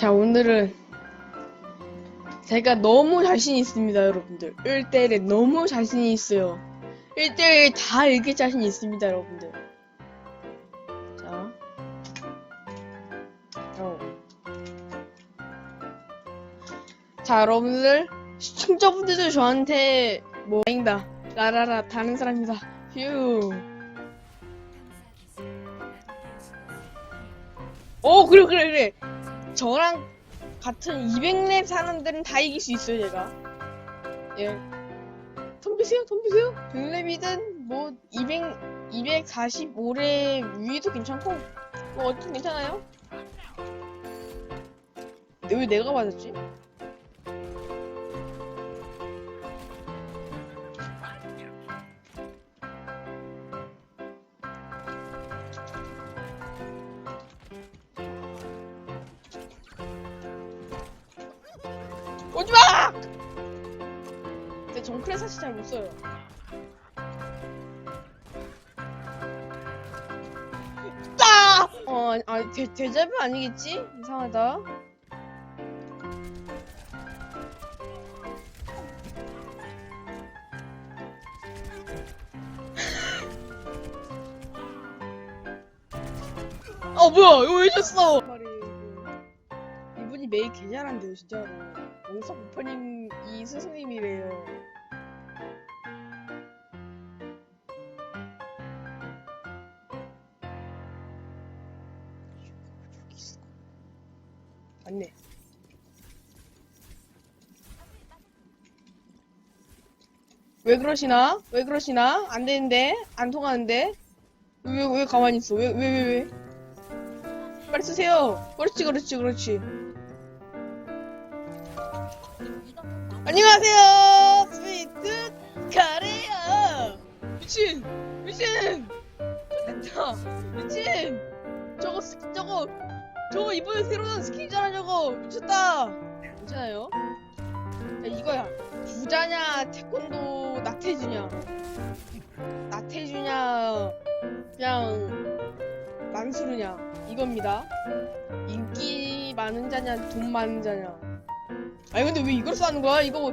자, 오늘은 제가 너무 자신 있습니다, 여러분들. 1대1에 너무 자신이 있어요. 1대1 다 이길 자신 있습니다, 여러분들. 자. 어. 자, 여러분들. 시청자분들도 저한테 뭐, 아니다. 라라라, 다른 사람이다. 휴. 오, 그래, 그래, 그래. 저랑 같은 200렙 사람들은 다 이길 수 있어요, 제가. 예. 덤비세요, 덤비세요. 100렙이든, 뭐, 200, 245렙 위도 괜찮고, 뭐, 어쨌든 괜찮아요. 왜 내가 맞았지? 오지 마! 근데 정크레 사실 잘 못 써요. 따! 어, 아, 대, 대자뷰 아니겠지? 이상하다. 어, 뭐야, 이거 왜 줬어? 이분이 메일 개 잘한대요, 진짜로. 용석 부퍼님 이 스승님이래요. 맞네. 왜 그러시나? 왜 그러시나? 안 되는데? 안 통하는데? 왜, 왜 가만히 있어? 왜, 왜, 왜, 왜? 빨리 쓰세요. 그렇지, 그렇지, 그렇지. 안녕하세요. 스위트 카레야. 미친, 미친. 됐다. 미친. 저거 스 저거 저거 이번에 새로 나온 스킨이잖아 저거 미쳤다. 괜찮아요? 야, 이거야. 부자냐 태권도 나태주냐 나태주냐 그냥 만수르냐 이겁니다. 인기 많은 자냐 돈 많은 자냐. 아니 근데 왜 이걸 쏘는 거야? 이거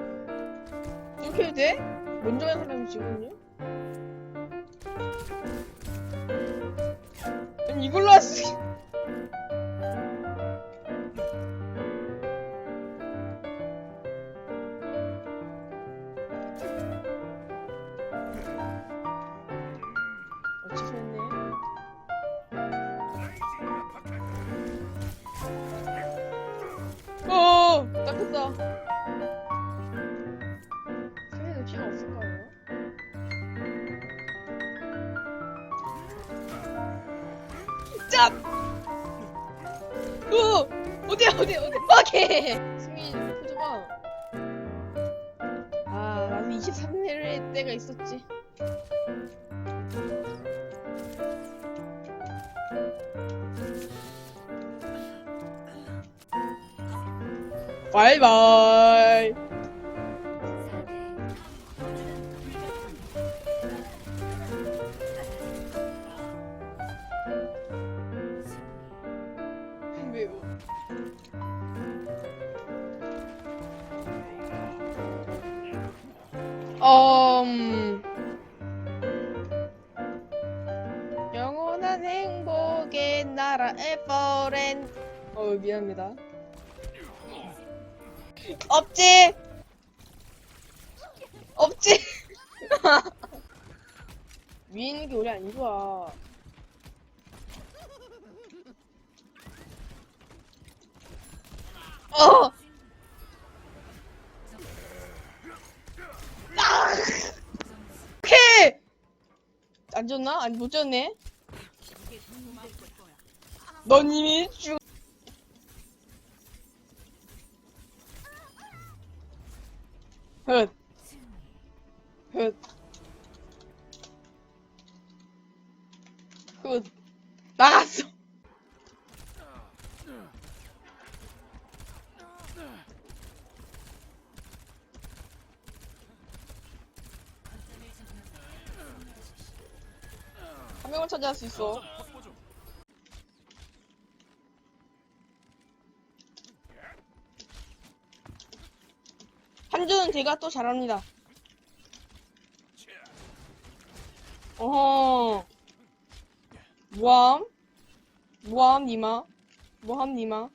이렇게 해도 돼? 먼저 한 사람이? 아니 이걸로 왔어 어, 닦았다. 그래도 피가 없을까요? 짭! 어, 어디야, 어디야, 어디? 오케이! 승민이 포즈가. 아, 나도 23회를 때가 있었지. 바이바이. 음. 영원한 행복의 나라 에버랜 어 미안합니다 없지? 없지? 위에 있는 게 우리 안 좋아. 어. 아! 오케이! 안 줬나? 아니 못 줬네? 넌 이미 죽 헛. 헛. 헛. 나갔어. 한 명을 차지할 수 있어. 이거는 제가 또 잘합니다. 어허. 뭐함? 뭐함, 니마? 뭐함, 니마?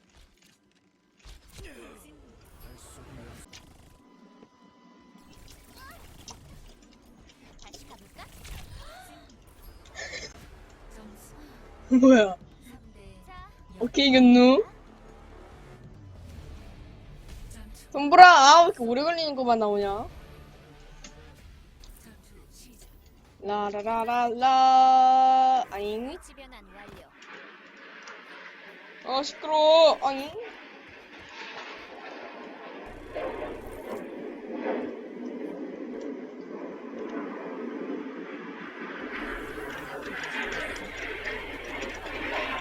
뭐야? 3대 자, 오케이, 이겼누? 전투 손보라, 아, 왜 오래 걸리는 거만 나오냐? 라라라라라, 아잉? 어, 시끄러워, 아잉?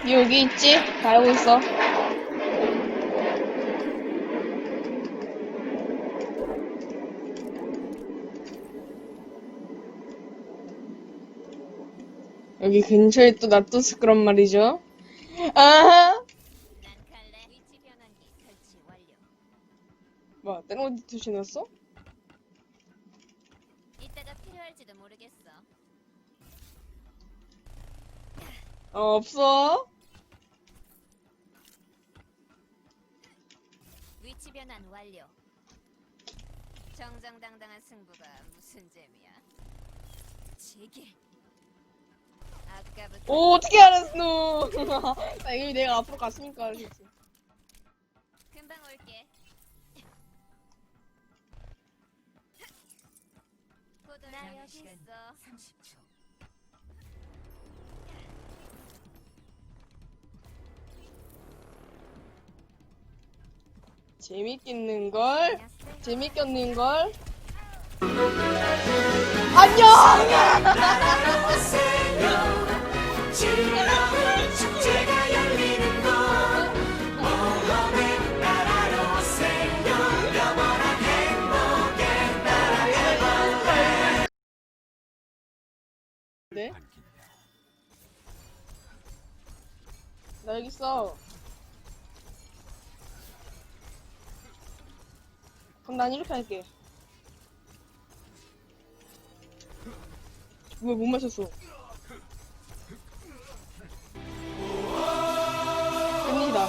니 여기 있지? 다 알고 있어. 여기 근처에 또 놔뒀을 거란 말이죠. 아하! 뭐, 다른 어디 두셔놨어? 이따가 필요할지도 모르겠어. 어, 없어. 위치 변환 완료. 정정당당한 승부가 무슨 재미야? 제길. 오, 어떻게 알았노? 나 이미 내가 앞으로 갔으니까 알겠지. 금방 올게. 나 여기 있어. 30초. 재밌겠는 걸? 재밌겠는 걸? 안녕! 네? 나 여기 있어. 그럼 난 이렇게 할게. 왜 못 마셨어? 됩니다.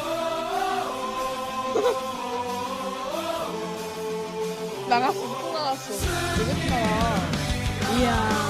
나갔어, 또 나갔어. 왜 이렇게 나가? 이야.